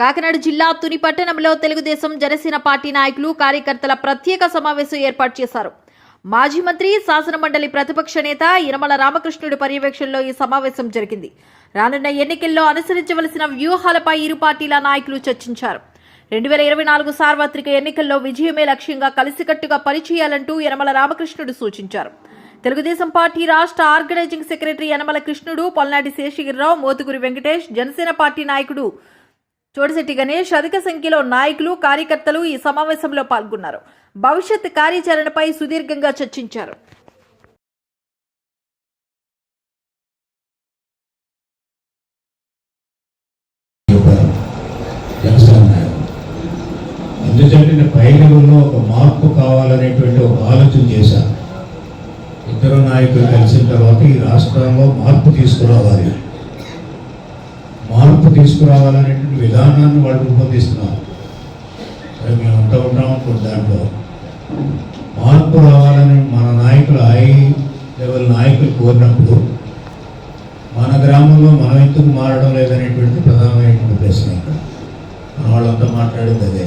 కాకినాడ జిల్లా తుని పట్టణంలో తెలుగుదేశం జనసేన పార్టీ నాయకులు కార్యకర్తల ప్రత్యేక సమావేశం ఏర్పాటు చేశారు. మాజీ మంత్రి శాసనమండలి ప్రతిపక్ష నేత యనమల రామకృష్ణుడి పర్యవేక్షణలో ఈ సమావేశం జరిగింది. రానున్న ఎన్నికల్లో అనుసరించవలసిన వ్యూహాలపై ఇరు పార్టీల నాయకులు చర్చించారు. రెండు వేల ఇరవై నాలుగు సార్వత్రిక ఎన్నికల్లో విజయమే లక్ష్యంగా కలిసికట్టుగా పనిచేయాలంటూ యనమల రామకృష్ణుడు సూచించారు. తెలుగుదేశం పార్టీ రాష్ట్ర organizing secretary Yanamala Krishnudu Polnati Seshagiri Rao Mothuguri Venkatesh Janasena party నాయకుడు చోటిశెట్టి గణేష్ అధిక సంఖ్యలో నాయకులు కార్యకర్తలు ఈ సమావేశంలో పాల్గొన్నారు. భవిష్యత్ కార్యాచరణపై సుదీర్ఘంగా చర్చించారు. చెప్పారు జనసేన ఎందుకంటే నేను పై లెవెల్లో ఒక మార్పు కావాలనేటువంటి ఒక ఆలోచన చేశాను ఇద్దరు నాయకులు కలిసిన తర్వాత ఈ రాష్ట్రంలో మార్పు తీసుకురావాలి. మార్పు తీసుకురావాలనేటువంటి విధానాన్ని వాళ్ళు రూపొందిస్తున్నారు. మేము ఉంటా ఉంటాం ఇప్పుడు దాంట్లో. మార్పు రావాలని మన నాయకులు హై లెవెల్ నాయకులు కోరినప్పుడు మన గ్రామంలో మనం ఎందుకు మారడం లేదనేటువంటిది ప్రధానమైనటువంటి ప్రశ్న ఇక్కడ. మన వాళ్ళంతా మాట్లాడేది అదే.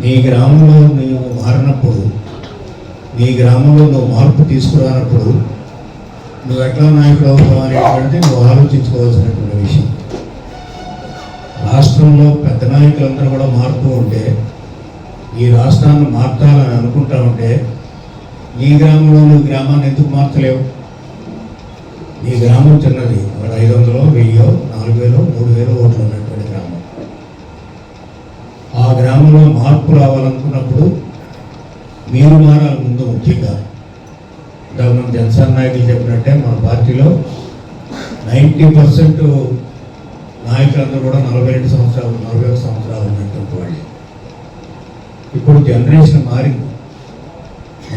నీ గ్రామంలో నువ్వు మారినప్పుడు నీ గ్రామంలో నువ్వు మార్పు తీసుకురానప్పుడు నువ్వు ఎట్లా నాయకుడు అవుతావు అనేటువంటిది నువ్వు ఆలోచించుకోవాల్సినటువంటి విషయం. రాష్ట్రంలో పెద్ద నాయకులందరూ కూడా మారుతూ ఉంటే ఈ రాష్ట్రాన్ని మార్చాలని అనుకుంటా ఉంటే ఈ గ్రామంలో నువ్వు గ్రామాన్ని ఎందుకు మార్చలేవు? ఈ గ్రామం చిన్నది. ఒక ఐదు వందలో వెయ్యో నాలుగు వేలు మూడు వేలు ఓట్లు ఉన్నటువంటి గ్రామం. ఆ గ్రామంలో మార్పు రావాలనుకున్నప్పుడు మీరు మారాలి ముందు ముఖ్యంగా. ఇంతకుముందు జనసేన నాయకులు చెప్పినట్టే మన పార్టీలో నైంటీ పర్సెంట్ నాయకులందరూ కూడా నలభై రెండు సంవత్సరాలు నలభై ఒక సంవత్సరాలు ఉన్నటువంటి వాళ్ళు. ఇప్పుడు జనరేషన్ మారింది.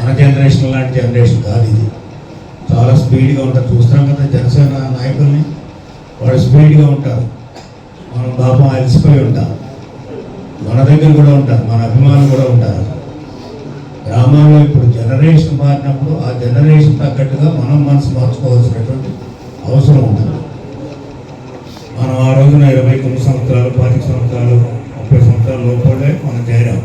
మన జనరేషన్ లాంటి జనరేషన్ కాదు ఇది. చాలా స్పీడ్గా ఉంటారు. చూస్తున్నాం కదా జనసేన నాయకుల్ని. వాళ్ళు స్పీడ్గా ఉంటారు. మనం పాపం అలసిపోయి ఉంటాం మన దగ్గర కూడా ఉంటారు. మన అభిమానులు కూడా ఉంటారు. గ్రామాల్లో ఇప్పుడు జనరేషన్ మారినప్పుడు ఆ జనరేషన్ తగ్గట్టుగా మనం మనసు మార్చుకోవాల్సినటువంటి అవసరం ఉంటుంది. రోజున ఇరవై తొమ్మిది సంవత్సరాలు పాతిక సంవత్సరాలు ముప్పై సంవత్సరాల లోపలే మనం చేరాం